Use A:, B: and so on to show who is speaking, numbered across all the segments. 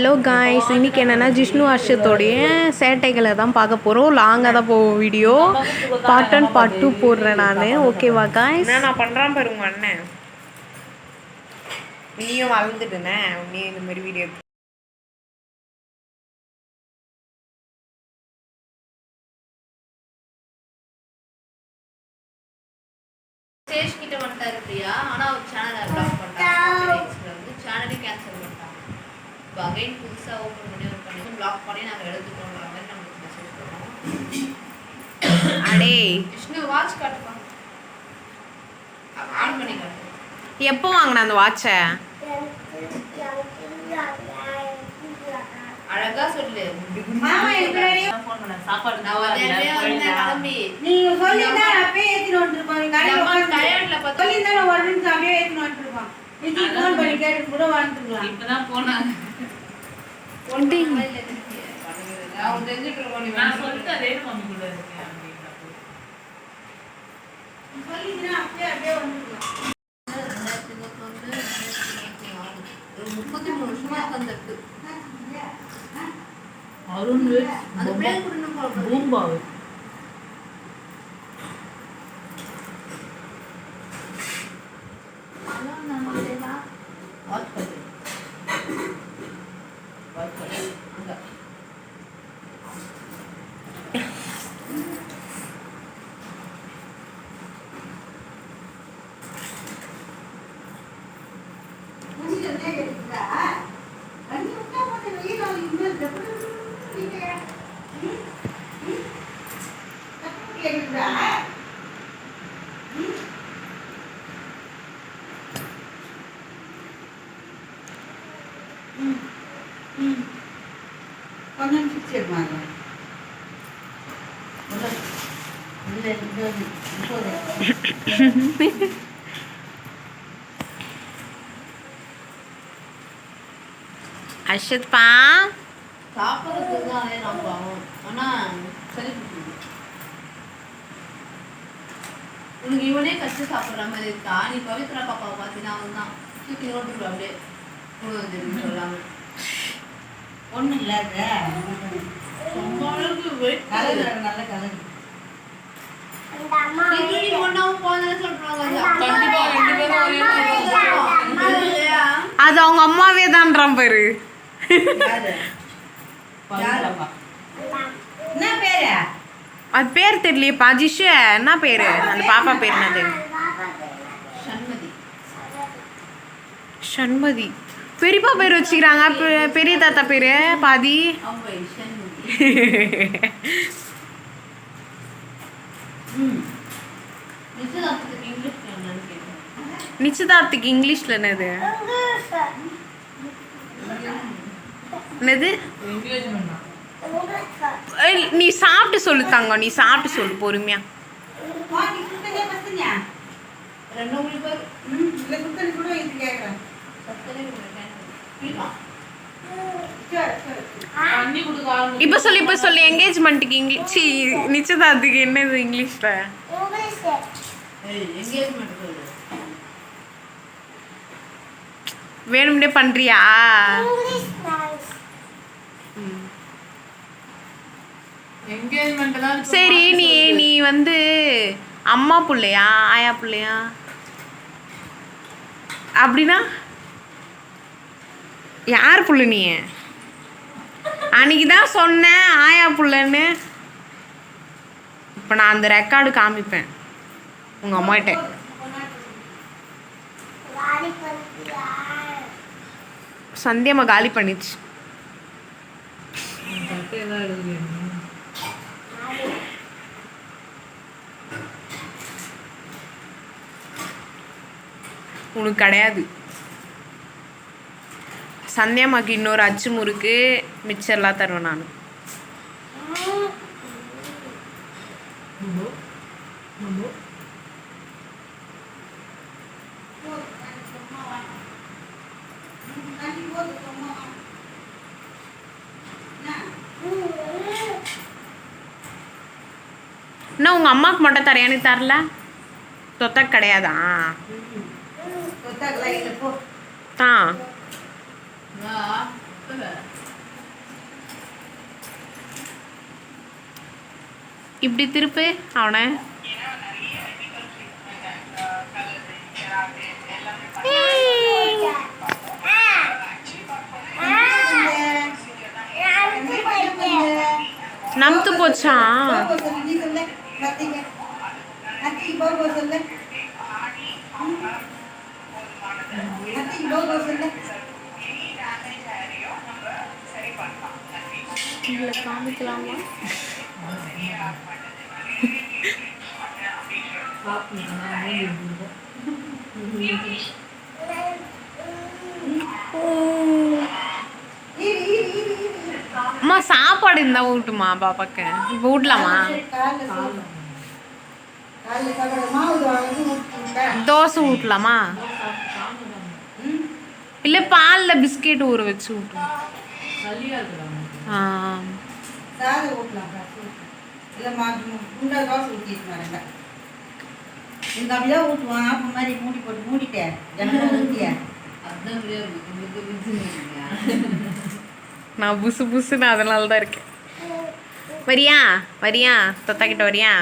A: Hello guys இன்னைக்கு என்னென்னா ஜிஷ்ணு ஹர்ஷத்தோடைய சேட்டைகளை தான் பார்க்க போகிறோம் லாங்காக தான் போவோம் video part one part two போடுறேன் நான். ஓகேவா காய்ஸ்
B: என்ன நான் பண்ணுறான் பாரு உங்க அண்ணன். நீயும் வளர்ந்துட்டுனே நீ இந்த மாதிரி வீடியோ
C: ஸ்டேஜ் கிட்ட வந்துட்டாரு பிரியா. ஆனா அவர் சேனலை பிளாக் பண்ணிட்டாங்க வந்து சேனலே கேன்சல் இப்போ அகைன் புதுசா ஓப்பன் பண்ணி ஒரு பண்ணி பிளாக் பண்ணி நாங்க எடுத்துக்கோன்ற மாதிரி நமக்கு மெசேஜ் பண்ணோம்
A: அடே.
C: விஷ்ணு வாட்ச் காட்டுப்பா. ஆன் பண்ணி காட்டு.
A: எப்போ வாங்கின அந்த வாட்சை
C: அழகா சொல்லு.
D: ஃபோன் பண்ண சாப்பாடு
C: கிளம்பி.
E: நீங்க அப்பயே வந்துருப்பாங்க கடையில.
C: டயர்ட்ல பார்த்தா
E: சொல்லிருந்தா நான் ஒரு நிமிஷம் அப்படியே ஏத்திட்டு வந்துருப்பான். விஜி ஃபோன் பண்ணி கேட்டு கூட வந்துருக்கலாம்
D: இப்பதான் போனாங்க.
C: அவங்க தெரிஞ்சுட்டு இருக்கோம் நீ
D: நான் சொல்லிட்டேன் ரேணு மம்மி கூட இருக்கேன் அப்படின்றப்போ
E: சொல்லிருந்தா அப்பயே அப்படியே
C: முப்பத்தி மூணு வருஷமா இடத்து
D: அருண் பூம்பாவு.
E: முடிஞ்சதே இப்போதே
A: ஹர்ஷத் பா
C: சாப்பிட்றதுக்கு தான் பாவம் சரி. உனக்கு இவனே கஷ்ட சாப்பிட்ற மாதிரி இருக்கா? நீ பவித்ரா பாப்பாவை பார்த்தீங்கன்னா அவன் தான் தூக்கி நோட்டுக்கு அப்படியே. உணவு சொல்லாம.
E: ஒன்றும் இல்லாத நல்ல கலர்.
A: அது அவங்க அம்மாவே தான்றான் பாரு. அது பேர் தெரியலையேப்பா ஜிஷு என்ன பேரு? அந்த பாப்பா பேர் என்னது?
C: சண்மதி.
A: சண்மதி. பெரியப்பா பேர் வச்சுக்கிறாங்க. பெ- பெரிய தாத்தா பேரு பாதி. நிச்சயதார்த்துக்கு இங்கிலீஷ்ல என்னது? என்னது? நீ சாப்பிட்டு சொல்லு தங்கம் நீ சாப்பிட்டு சொல்லு பொறுமையா.
C: ரெண்டு உங்களுக்கு
A: இப்ப சொல்லு இப்ப சொல்லு என்கேஜ்மெண்ட்டுக்கு இங்கிலீஷ் நிச்சயதார்த்தத்துக்கு நிச்சயதார்த்துக்கு என்னது இங்கிலீஷ்ல? வேணும்னே பண்றியா? சரி நீ நீ வந்து அம்மா புள்ளையா ஆயா பிள்ளையா? அப்படின்னா யார் புள்ள நீ? அன்னைக்கு தான் சொன்னேன் ஆயா புள்ளன்னு. இப்போ நான் அந்த ரெக்கார்டு காமிப்பேன். உங்கள் அம்மாகிட்ட. சந்தியம்மா காலி பண்ணிச்சு. உனக்கு கிடையாது. சந்தியாம்மாக்கு இன்னொரு அச்சு முறுக்கு மிச்சர்லாம் தருவேன் நான்.
E: என்ன
A: உங்கள் அம்மாவுக்கு மட்டும் எனக்கு தரல. தொத்த கிடையாதா?
C: நான்
A: இப்படி திருப்பு அவனை. நம்த்து போச்சா
E: போகோ சொல்லு, நீ சொல்லு. கத்திங்க. கத்திக்கு போகோ சொல்லு. கத்திக்கு போகோ சொல்லு.
A: உங்களை காமிக்கலாமா? அம்மா சாப்பாடு இருந்தா ஊட்டுமா பாப்பாக்கு? இப்போ ஊட்டலாமா? தோசை ஊட்டலாமா?
E: ம்.
A: இல்லை பாலில் பிஸ்கெட் ஊற வச்சு ஊட்டும்
E: சாதம் ஊட்டலாம். இல்ல குண்டா தோசை மாதிரி மூடி போட்டு மூடிட்டேன்.
A: நான் புசு புசுன்னு அதனால தான் இருக்கேன். வரியா? வரியா? தொத்தா கிட்ட வரியா?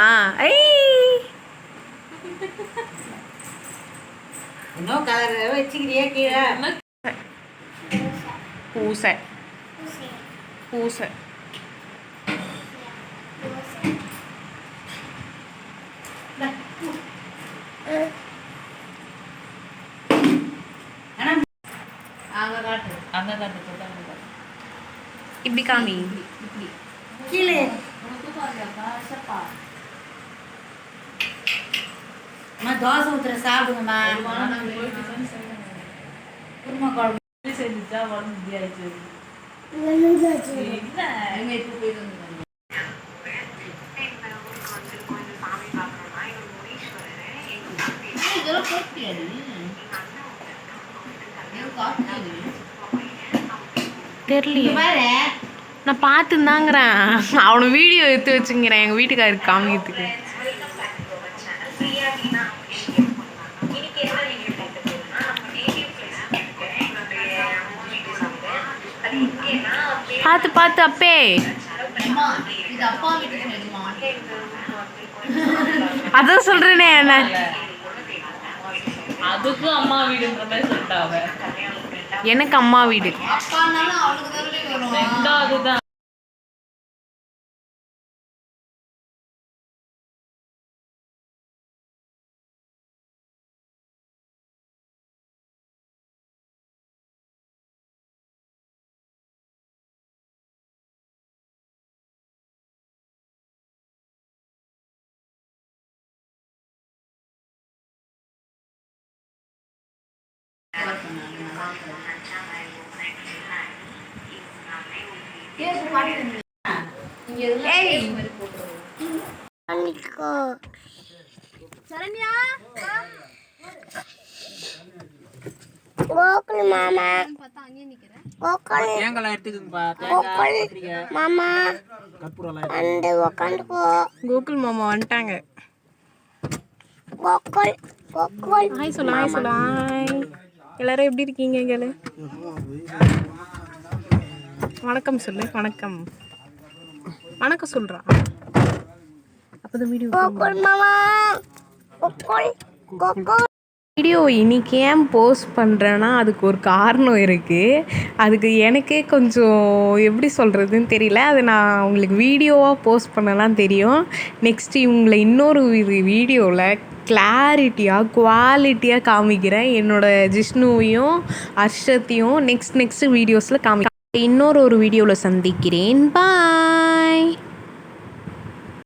A: ஆ ஐ. பூசை. பூசை. இப்படி காமி
C: இப்படி
E: கீழே அம்மா தோசை ஊத்துற சாப்பிடுங்கம்மா. குருமா குழம்பு
D: செஞ்சுட்டா உடம்பு இப்படி ஆயிடுச்சு.
A: தெரியலையே. நான் பார்த்துந்தாங்கிறேன் அவனை வீடியோ எடுத்து வச்சுங்கிறேன். எங்கள் வீட்டுக்காரருக்கு காமிக்கிறதுக்கு. பார்த்து பார்த்து அப்பே. அதான் சொல்கிறேனே என்ன?
D: அதுக்கும் அம்மா வீடுன்ற மாதிரி சொல்லிட்டா அவ.
A: எனக்கு அம்மா வீடு.
C: அப்பானாலும் அவளுக்கு தான் வரும்.
D: ரெண்டாவது தான்
F: கோகுல் மாமா கோகுல் கோகுல் மாமா வந்து உக்காந்துக்கோ
A: கோகுல் மாமா வந்துட்டாங்க.
F: கோகுல் கோகுல்
A: ஹாய் சொல்ல ஹாய் சொல்ல ஹாய் எல்லாரும் எப்படி இருக்கீங்க கேளு வணக்கம் சொல்லு வணக்கம். வணக்கம் சொல்றா. அப்போதான் வீடியோ வீடியோ இன்னைக்கு ஏன் போஸ்ட் பண்ணுறேன்னா அதுக்கு ஒரு காரணம் இருக்குது அதுக்கு எனக்கே கொஞ்சம் எப்படி சொல்கிறதுன்னு தெரியல. அது நான் உங்களுக்கு வீடியோவாக போஸ்ட் பண்ணலாம் தெரியும். நெக்ஸ்ட் இவங்களை இன்னொரு வீடியோவில் கிளாரிட்டியாக குவாலிட்டியாக காமிக்கிறேன். என்னோட ஜிஷ்ணுவையும் அர்ஷத்தையும் நெக்ஸ்ட் நெக்ஸ்ட் வீடியோஸில் காமி இன்னொரு ஒரு வீடியோவில் சந்திக்கிறேன். பா